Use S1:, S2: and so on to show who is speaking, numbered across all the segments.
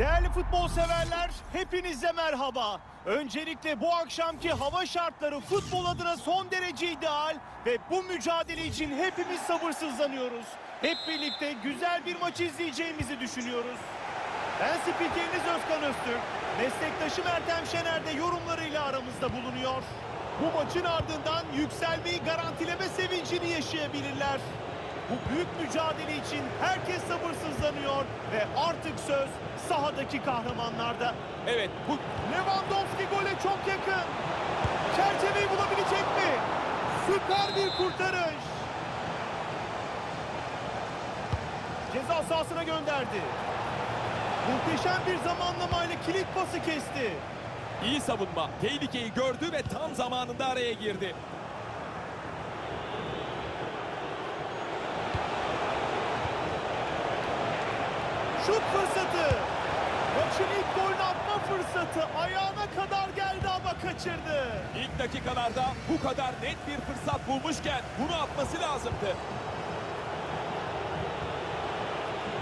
S1: Değerli futbol severler, hepinize merhaba. Öncelikle bu akşamki hava şartları futbol adına son derece ideal ve bu mücadele için hepimiz sabırsızlanıyoruz. Hep birlikte güzel bir maç izleyeceğimizi düşünüyoruz. Ben spikeriniz Özkan Öztürk. Meslektaşım Ertem Şener de yorumlarıyla aramızda bulunuyor. Bu maçın ardından yükselmeyi garantileme sevincini yaşayabilirler. Bu büyük mücadele için herkes sabırsızlanıyor ve artık söz sahadaki kahramanlarda.
S2: Evet bu
S1: Lewandowski gole çok yakın. Çerçeveyi bulabilecek mi? Süper bir kurtarış. Ceza sahasına gönderdi. Muhteşem bir zamanlamayla kilit pası kesti.
S2: iyi savunma. Tehlikeyi gördü ve tam zamanında araya girdi.
S1: Şut fırsatı. Maçın ilk golünü atma fırsatı ayağına kadar geldi ama kaçırdı.
S2: İlk dakikalarda bu kadar net bir fırsat bulmuşken bunu atması lazımdı.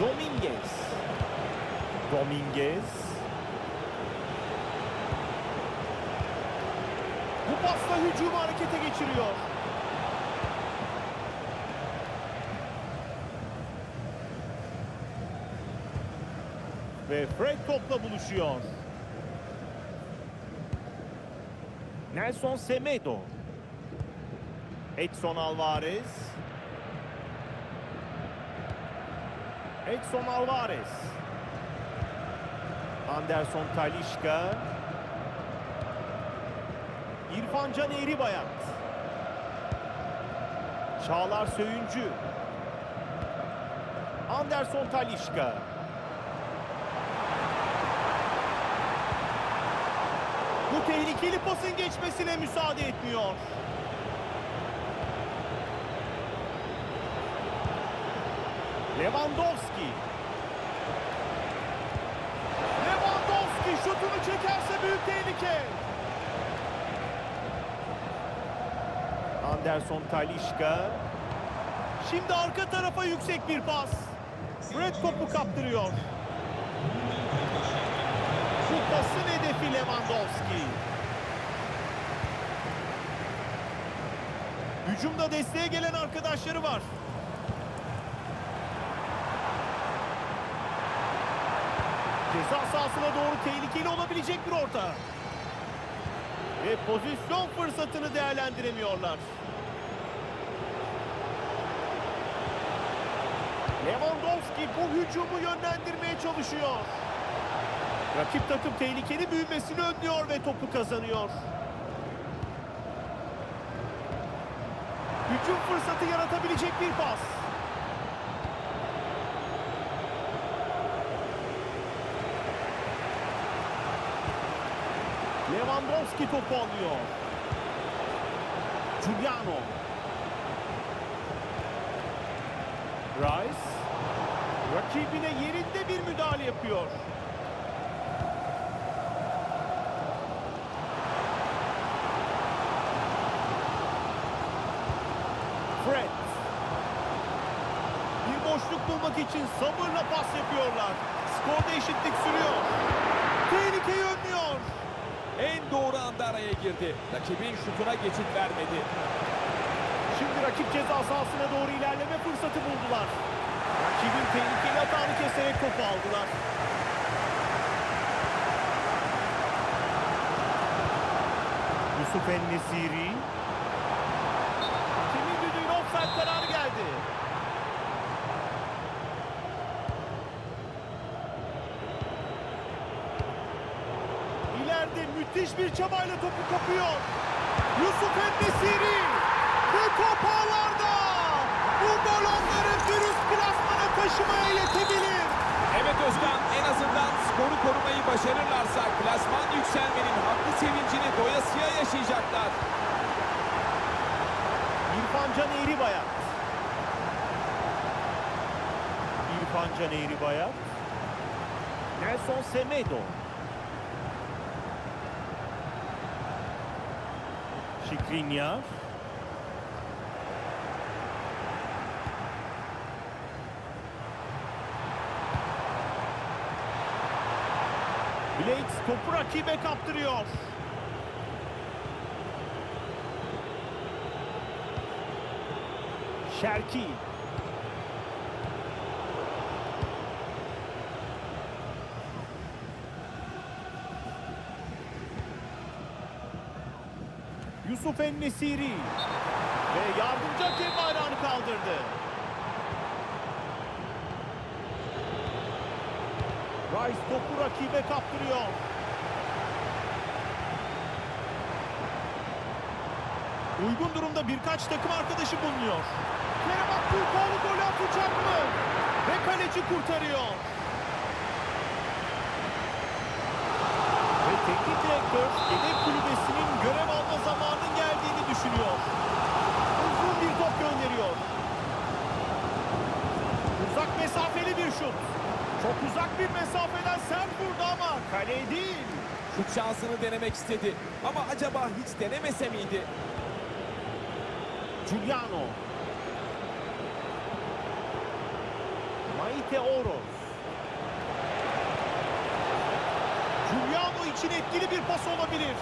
S1: Dominguez. Dominguez. Bu pasla hücumu harekete geçiriyor. Ve Fred topla buluşuyor. Nelson Semedo. Edson Alvarez. Edson Alvarez. Anderson Talişka. İrfan Can Eğribayat. Çağlar Söyüncü. Anderson Talişka. Bu tehlikeli pasın geçmesine müsaade etmiyor. Lewandowski. Lewandowski şutunu çekerse büyük tehlike. Anderson Talişka. Şimdi arka tarafa yüksek bir pas. Fred topu kaptırıyor. Pasın hedefi Lewandowski. Hücumda desteğe gelen arkadaşları var. Ceza sahasına doğru tehlikeli olabilecek bir orta. Ve pozisyon fırsatını değerlendiremiyorlar. Lewandowski bu hücumu yönlendirmeye çalışıyor. Rakip takım tehlikeli büyümesini önlüyor ve topu kazanıyor. Hücum fırsatı yaratabilecek bir pas. Lewandowski topu alıyor. Giuliano. Rice. Rakibine yerinde bir müdahale yapıyor. Fred. Bir boşluk bulmak için sabırla pas yapıyorlar. Skorda eşitlik sürüyor. Tehlikeyi önlüyor.
S2: En doğru anda araya girdi. Rakibin şutuna geçit vermedi.
S1: Şimdi rakip ceza sahasına doğru ilerleme fırsatı buldular. Rakibin tehlikeli atağını keserek topu aldılar. Yusuf En-Nesiri. Müthiş bir çabayla topu kapıyor. Yusuf En-Nesiri. Ve top ağlarda. Bu gol onları dürüst plasmana taşımaya yetebilir.
S2: Evet Özkan en azından skoru korumayı başarırlarsa klasman yükselmenin haklı sevincini doyasıya yaşayacaklar.
S1: İrfan Can Eğribayat. İrfan Can Eğribayat. Nelson Semedo. Şikrinyar. Blades topu rakibe kaptırıyor. Şerki. Yusuf Ennesiri ve yardımcı hakem bayrağını kaldırdı. Rice topu rakibe kaptırıyor. Uygun durumda birkaç takım arkadaşı bulunuyor. Kerem Aktürkoğlu gol atacak mı? Ve kaleci kurtarıyor. Teknik direktör yedek kulübesinin görev alma zamanının geldiğini düşünüyor. Uzun bir top gönderiyor. Uzak mesafeli bir şut. Çok uzak bir mesafeden sert vurdu ama kale değil.
S2: Şut şansını denemek istedi. Ama acaba hiç denemese miydi?
S1: Giuliano. Maite Oros. Giuliano için etkili bir pas olabilir.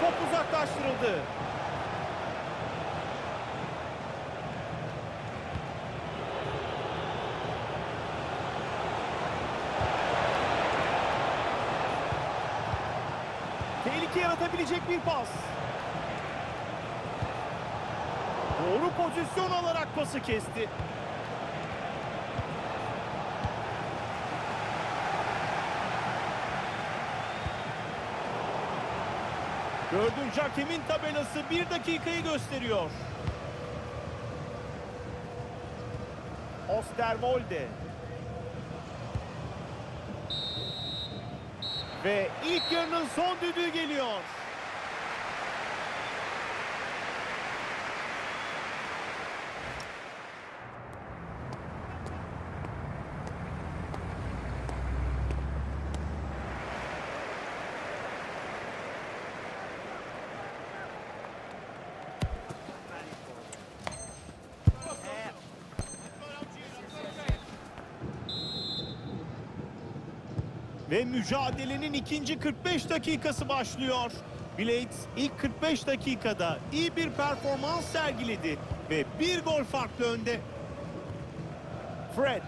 S1: Top uzaklaştırıldı. Tehlike yaratabilecek bir pas. Doğru pozisyon alarak pası kesti. Dördüncü hakemin tabelası bir dakikayı gösteriyor. Osterwolde. Ve ilk yarının son düdüğü geliyor. Ve mücadelenin ikinci 45 dakikası başlıyor. Blades ilk 45 dakikada iyi bir performans sergiledi ve bir gol farklı önde. Fred.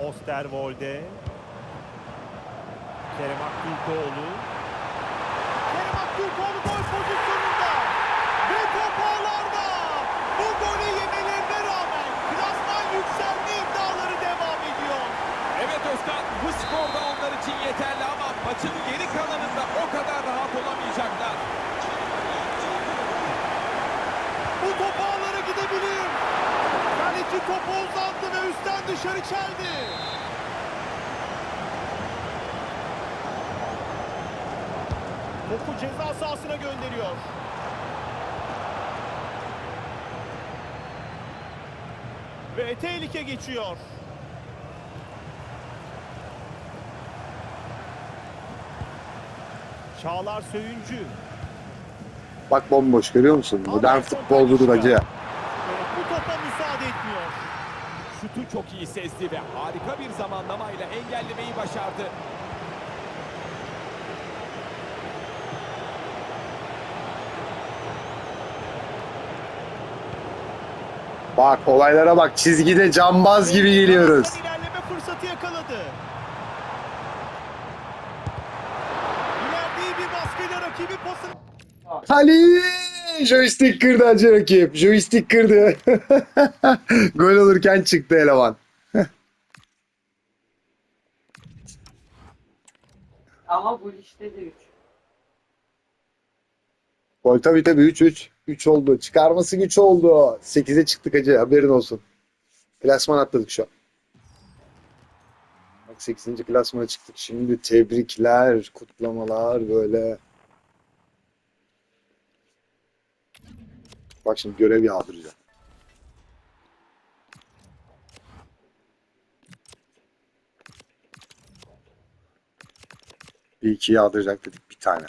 S1: Osterwolde. Kerem Aktürkoğlu. Kerem Aktürkoğlu gol pozisyonunda. Ve top ağlarda. Bu golü yemelerine rağmen klasman yükselme iddiaları devam ediyor.
S2: Evet Özkan bu skor da onlar için yeterli ama maçın geri kalanında o kadar rahat olamayacaklar.
S1: Bu top ağlara gidebilir. Topu uzandı ve üstten dışarı çeldi. Topu ceza sahasına gönderiyor. Ve tehlike geçiyor. Çağlar Söyüncü.
S3: Bak bomboş görüyor musun? Modern futbol budur hacı.
S1: Evet, bu topa müsaade etmiyor.
S2: Şutu çok iyi sezdi ve harika bir zamanlamayla engellemeyi başardı.
S3: Bak olaylara bak çizgide cambaz gibi geliyoruz.
S1: İlerleme fırsatı yakaladı. İleride iyi bir baskıyla rakibi pasını...
S3: Ali! Joystick kırdı hacı rakip. Joystick kırdı. Gol olurken çıktı eleman.
S4: Ama bu listede 3.
S3: Gol tabii tabii 3-3. 3 oldu. Çıkarması güç oldu. 8'e çıktık hacı haberin olsun. Klasman atladık şu an. Bak 8. klasmana çıktık. Şimdi tebrikler, kutlamalar böyle. Bak şimdi görev yağdıracağım. Bir iki yağdıracak dedik bir tane.